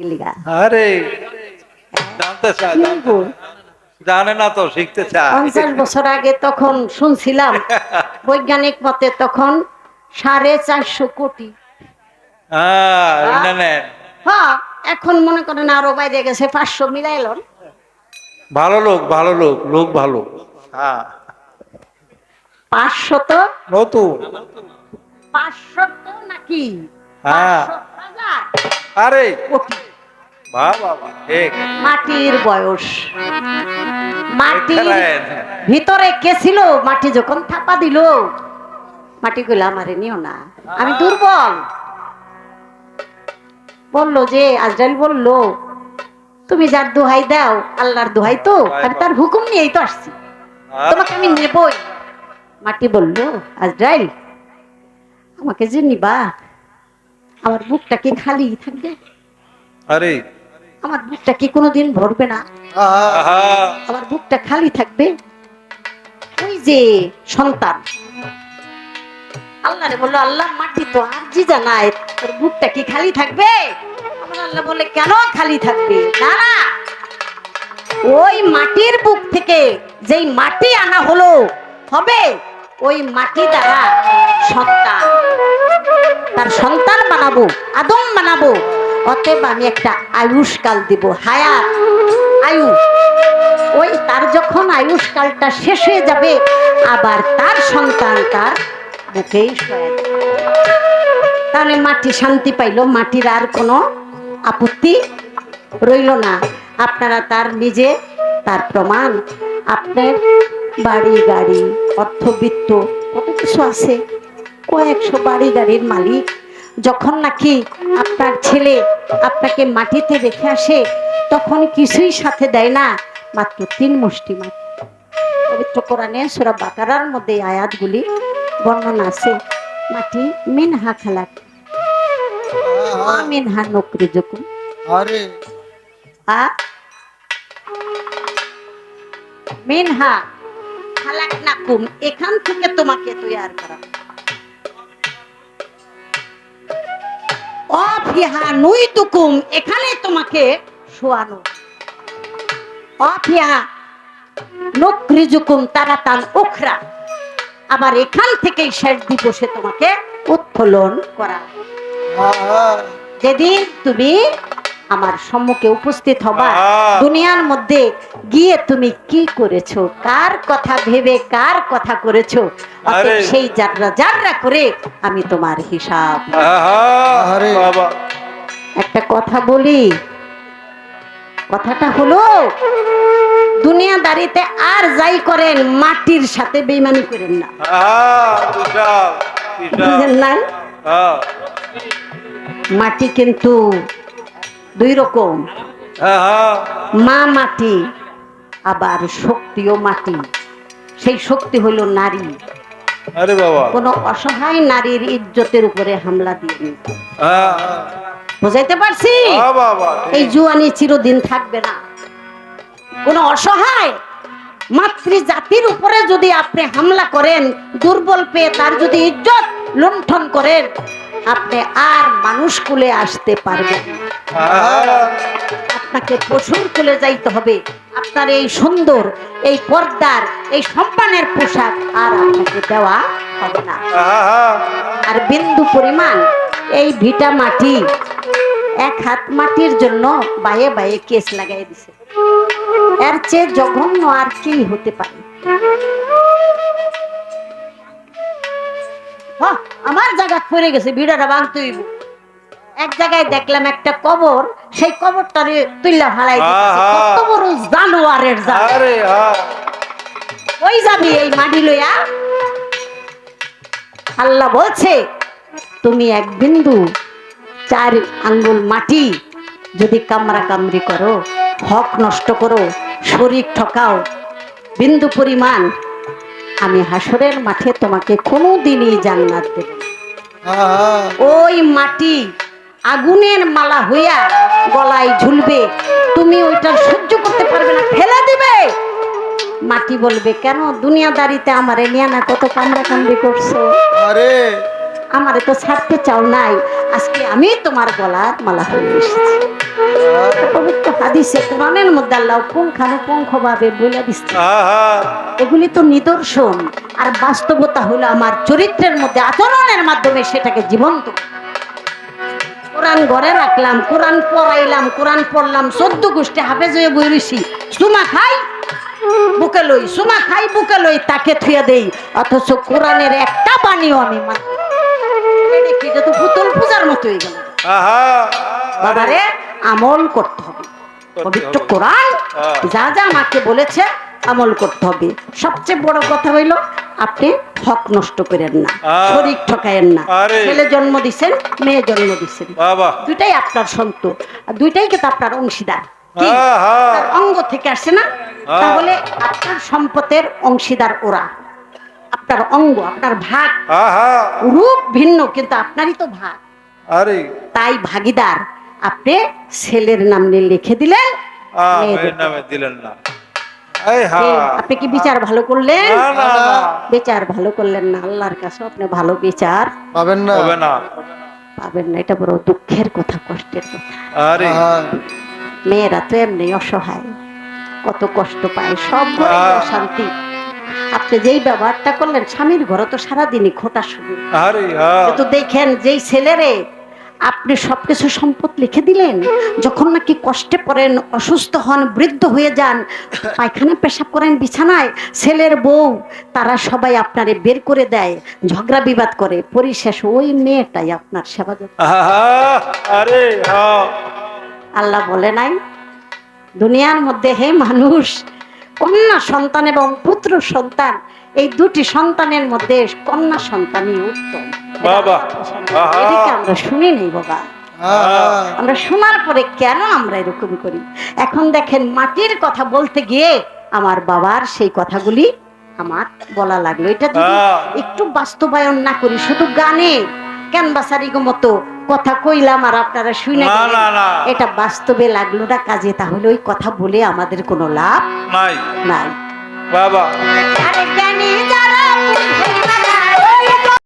গিলিগা আরে জানতে চায় জানে না তো শিখতে চায় পঞ্চাশ বছর আগে তখন শুনছিলাম বৈজ্ঞানিক মতে তখন সাড়ে চারশো কোটি। হ্যাঁ হ্যাঁ এখন মনে করেন আরও বাইরে গেছে পাঁচশো মিলাইল। ভালো লোক ভালো লোক লোক ভালো। হ্যাঁ। পাঁচশো তো? নতুন। পাঁচশো তো নাকি? হ্যাঁ। আরে কোটি। মাটির বয়স। মাটির ভিতরে কে ছিল? মাটি যখন থাপা দিল মাটি গুলো আমারে নিও না। আমি দুর্বল। বলল যে আজরাইল বলল তুমি যার দোহাই দাও আল্লাহর দোহাই তো আমি তার হুকুম নিয়েই তো আসছি। তোমাকে আমি নেবই। মাটি বলল আজরাইল আমাকে যে নিবা আমার বুকটা কি খালি থাকবে? আরে আমার বুকটা কি কোনোদিন ভরবে না? আমার বুকটা খালি থাকবে? ওই যে সন্তান। আল্লাহরে বলল আল্লাহ মাটি তো আর জি জানায় তোর বুকটা কি খালি থাকবে? আমার আল্লাহ বলে কেন খালি থাকবে? না না। ওই মাটির বুক থেকে যেই মাটি আনা হলো হবে ওই মাটি দ্বারা সন্তান। তার সন্তান বানাবো আদম বানাবো। অতএব আমি একটা আয়ুষ্কাল দিব, হায়াত। আয়ু ওই তার যখন আয়ুষ্কালটা শেষ হয়ে যাবে, আবার তার সন্তান তার যাবে। তাহলে মাটি শান্তি পাইলো, মাটির আর কোনো আপত্তি রইল না। আপনারা তার নিজে, তার প্রমাণ, আপনার বাড়ি গাড়ি, অর্থবিত্ত, কত কিছু আছে। কয়েকশো বাড়ি গাড়ির মালিক যখন নাকি আপনার ছেলে আপনাকে মাটিতে রেখে আসে তখন কিছুই সাথে দেয় না মাত্র তিন মুষ্টি মাত্র পবিত্র কোরআনে সুরা বাকারার মধ্যে আয়াতগুলি বর্ণনা আছে। মাটি মিনহা খালাক। মিনহা নকরি যকুন আরে। আ? মিনহা খালাক নাকুম এখান থেকে তোমাকে তৈয়ার করা। অফিহা নুই তুকুম এখানে তোমাকে শোয়ানো। অফিহা নকরিজুকুম তারাতান উখরা। আবার এখান থেকেই শেষ দিবসে তোমাকে উত্তোলন করা। যেদিন তুমি আমার সম্মুখে উপস্থিত হবা। দুনিয়ার মধ্যে গিয়ে তুমি কি করেছ? কার কথা ভেবে কার কথা করেছ? অতএব সেই যাত্রা যাত্রা করে আমি তোমার হিসাব। আহা। আরে। বাবা। একটা কথা বলি। কথাটা হলো দুনিয়াদারিতে আর যাই করেন মাটির সাথে বেইমানি করেন না? হ্যাঁ। মাটি কিন্তু দুই রকম। মা মাটি আবার শক্তিও মাটি। সেই শক্তি হলো নারী। আরে বাবা। কোনো অসহায় নারীর ইজ্জতের উপরে হামলা দিয়ে বুঝাইতে পারছি? এই জুয়ানি চিরদিন থাকবে না। কোন অসহায় মাতৃ জাতির উপরে যদি আপনি হামলা করেন দুর্বল পেয়ে তার যদি ইজ্জত লুণ্ঠন করেন আপনি আর মানুষ কুলে আসতে পারবেন আপনাকে পশুর কুলে যাইতে হবে। আপনার এই সুন্দর, এই পর্দার, এই সম্মানের পোশাক আর আপনাকে দেওয়া হবে না। আর বিন্দু পরিমাণ এই ভিটা মাটি এক হাত মাটির জন্য বায়ে বায়ে কেস লাগাই দিছে। এর চেয়ে জঘন্য আর কি হতে পারে? আমার জায়গা পড়ে গেছে, ভিড়াটা ভাঙতে হইব। এক জায়গায় দেখলাম একটা কবর সেই কবরটারে তুইলা ফালাই। কত বড় জানোয়ারের হ্যাঁ ওই যাবি এই মাটি লইয়া? আল্লাহ বলছে তুমি এক বিন্দু চার আঙ্গুল মাটি যদি কামরা কামড়ি করো হক নষ্ট করো শরীর ঠকাও বিন্দু পরিমাণ আমি হাসরের মাঠে তোমাকে কোনো দিনই জান্নাত দেব ওই মাটি আগুনের মালা হইয়া গলায় ঝুলবে। তুমি ওইটা সহ্য করতে পারবে না ফেলে দিবে। মাটি বলবে কেন দুনিয়াদারিতে আমারে নিয়ে না কত কামড়া কামড়ি করছ? আরে। আমারে তো ছাড়তে চাও নাই। আজকে আমি তোমার গলার মালা হয়ে এসেছি। হাদিসে কোরআনের মধ্যে আল্লাহ পুঙ্খানুপুঙ্খ ভাবে বলে দিচ্ছে। এগুলি তো নিদর্শন আর বাস্তবতা হলো আমার চরিত্রের মধ্যে আচরণের মাধ্যমে সেটাকে জীবন্ত কোরআন ঘরে রাখলাম কোরআন পড়াইলাম কোরআন পড়লাম চোদ্দ গোষ্ঠী হাফে হাফেজ হয়ে বইরেছি সুমা খাই বুকে লই সুমা খাই বুকে লই তাকে থুয়ে দেই। অথচ কোরআনের একটা বাণীও আমি মানি এটা তো পুতুল পূজার মতো হয়ে গেল। বাবারে আমল করতে হবে। পবিত্র কোরআন হ্যাঁ। যা যা আমাকে বলেছে আমল করতে হবে। সবচেয়ে বড় কথা হইল আপনি হক নষ্ট করেন না। শরীর ঠকায়েন না। ছেলে জন্ম দিছেন মেয়ে জন্ম দিছেন। দুইটাই আপনার সন্ত আর দুইটাই কিন্তু আপনার অংশীদার। অঙ্গ থেকে আসে না। তাহলে আপনার সম্পদের অংশীদার ওরা। আপনার অঙ্গ আপনার ভাগ। রূপ ভিন্ন কিন্তু আপনারই তো ভাগ। আরে। তাই ভাগিদার আপনি ছেলের নাম নিয়ে লিখে দিলেন দিলেন না। আপনি কি বিচার ভালো করলেন? বিচার ভালো করলেন না আল্লাহর কাছে আপনি ভালো বিচার পাবেন না। হবে না। পাবেন না এটা বড় দুঃখের কথা কষ্টের কথা। আরে। মেয়েরা তো এমনি অসহায় কত কষ্ট পায় সব ঘরে আহ। অশান্তি। আপনি যেই ব্যবহারটা করলেন স্বামীর ঘরে তো সারাদিনই খোটা শুরু। আরে তো দেখেন যেই ছেলেরে আপনি সবকিছু সম্পদ লিখে দিলেন? যখন নাকি কষ্টে পড়েন অসুস্থ হন বৃদ্ধ হয়ে যান পায়খানা পেশাব করেন বিছানায় ছেলের বউ তারা সবাই আপনারে বের করে দেয় ঝগড়া বিবাদ করে। পরিশেষ ওই মেয়েটাই আপনার সেবা আরে আল্লাহ বলে নাই দুনিয়ার মধ্যে হে মানুষ কন্যা সন্তান এবং পুত্র সন্তান এই দুটি সন্তানের মধ্যে কন্যা সন্তানই উত্তম। বাবা। এদিকে আমরা শুনি নেই বাবা। আমরা শোনার পরে কেন আমরা এরকম করি? এখন দেখেন মাটির কথা বলতে গিয়ে আমার বাবার সেই কথাগুলি আমার বলা লাগল। এটা যদি একটু বাস্তবায়ন না করি শুধু গানে ক্যানভাসারি মতো কথা কইলাম আর আপনারা শুনে না, গেলেন। না, না। এটা বাস্তবে লাগল না কাজে তাহলে ওই কথা বলে আমাদের কোনো লাভ নাই। নাই। বাবা আরে জ্ঞানী